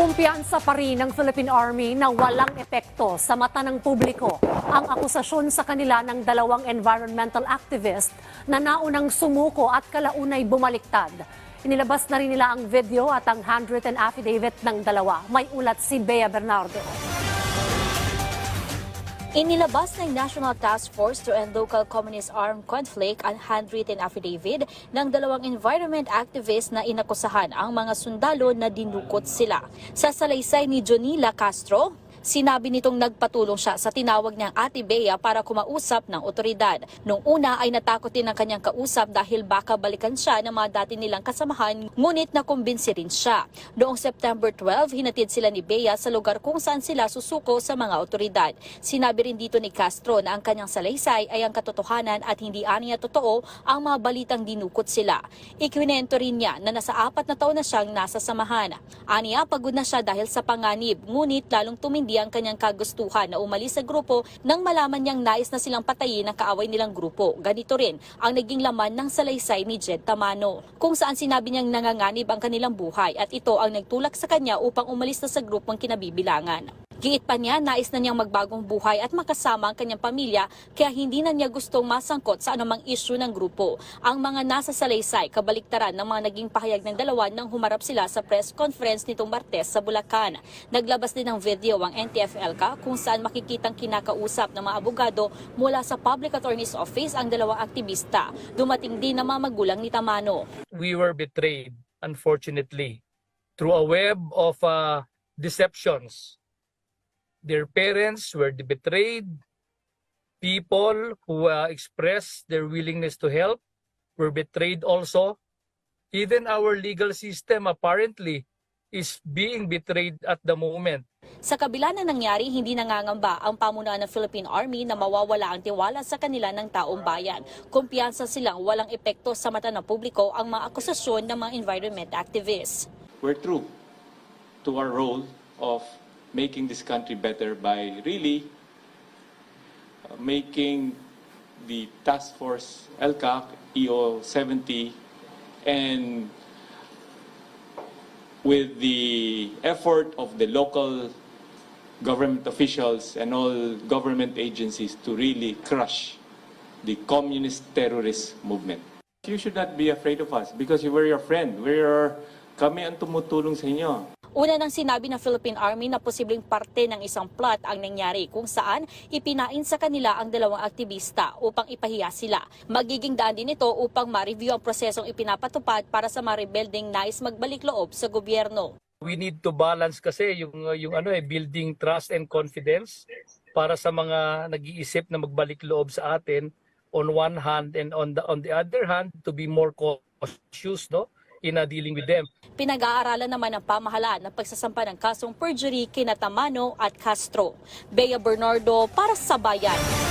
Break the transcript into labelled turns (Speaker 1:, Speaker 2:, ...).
Speaker 1: Kumpiyansa pa rin ng Philippine Army na walang epekto sa mata ng publiko ang akusasyon sa kanila ng dalawang environmental activist na naunang sumuko at kalaunay bumaliktad. Inilabas na rin nila ang video at ang handwritten affidavit ng dalawa. May ulat si Bea Bernardo.
Speaker 2: Inilabas ng National Task Force to End Local Communist Armed Conflict ang handwritten affidavit ng dalawang environment activists na inakusahan ang mga sundalo na dinukot sila. Sa salaysay ni Jonila Castro, Sinabi nitong nagpatulong siya sa tinawag niyang Ate Bea para kumausap ng otoridad. Nung una ay natakot din ang kanyang kausap dahil baka balikan siya ng mga dati nilang kasamahan, ngunit nakumbinsi rin siya. Noong September 12, hinatid sila ni Bea sa lugar kung saan sila susuko sa mga otoridad. Sinabi rin dito ni Castro na ang kanyang salaysay ay ang katotohanan at hindi aniya totoo ang mga balitang dinukot sila. Ikwinento rin niya na nasa apat na taon na siyang nasa samahan. Aniya pagod na siya dahil sa panganib, ngunit lalong tumindi ang kanyang kagustuhan na umalis sa grupo nang malaman niyang nais na silang patayin ang kaaway nilang grupo. Ganito rin ang naging laman ng salaysay ni Jed Tamano, kung saan sinabi niyang nanganganib ang kanilang buhay at ito ang nagtulak sa kanya upang umalis na sa grupong kinabibilangan. Giit pa niya, nais na niyang magbagong buhay at makasama ang kanyang pamilya kaya hindi na niya gustong masangkot sa anumang issue ng grupo. Ang mga nasa salaysay, kabaliktaran ng mga naging pahayag ng dalawa nang humarap sila sa press conference nitong Martes sa Bulacan. Naglabas din ng video ang NTF-ELCA kung saan makikitang kinakausap ng mga abogado mula sa Public Attorney's Office ang dalawang aktivista. Dumating din ang mga magulang ni Tamano.
Speaker 3: we were betrayed, unfortunately, through a web of uh, deceptions. Their parents were betrayed. People who uh, expressed their willingness to help were betrayed also. Even our legal system apparently is being betrayed at the moment.
Speaker 2: Sa kabila na nangyari, hindi nangangamba ang pamunuan ng Philippine Army na mawawala ang tiwala sa kanila ng taong bayan. Kumpiyansa silang walang epekto sa mata ng publiko ang mga akusasyon ng mga environment activists.
Speaker 4: we're true to our role of making this country better by really uh, making the task force LCAC, EO 70, and with the effort of the local government officials and all government agencies to really crush the communist terrorist movement. You should not be afraid of us because we're your friend. We're kami ang tumutulong sa inyo.
Speaker 2: Una nang sinabi ng Philippine Army na posibleng parte ng isang plot ang nangyari kung saan ipinain sa kanila ang dalawang aktivista upang ipahiya sila. Magiging daan din ito upang ma-review ang prosesong ipinapatupad para sa mga rebuilding nais magbalik loob sa gobyerno.
Speaker 3: We need to balance kasi yung yung ano eh building trust and confidence para sa mga nag-iisip na magbalik loob sa atin on one hand and on the on the other hand to be more cautious no in uh, dealing with them.
Speaker 2: Pinag-aaralan naman ng pamahalaan ng pagsasampa ng kasong perjury kina Tamano at Castro. Bea Bernardo para sa Bayan.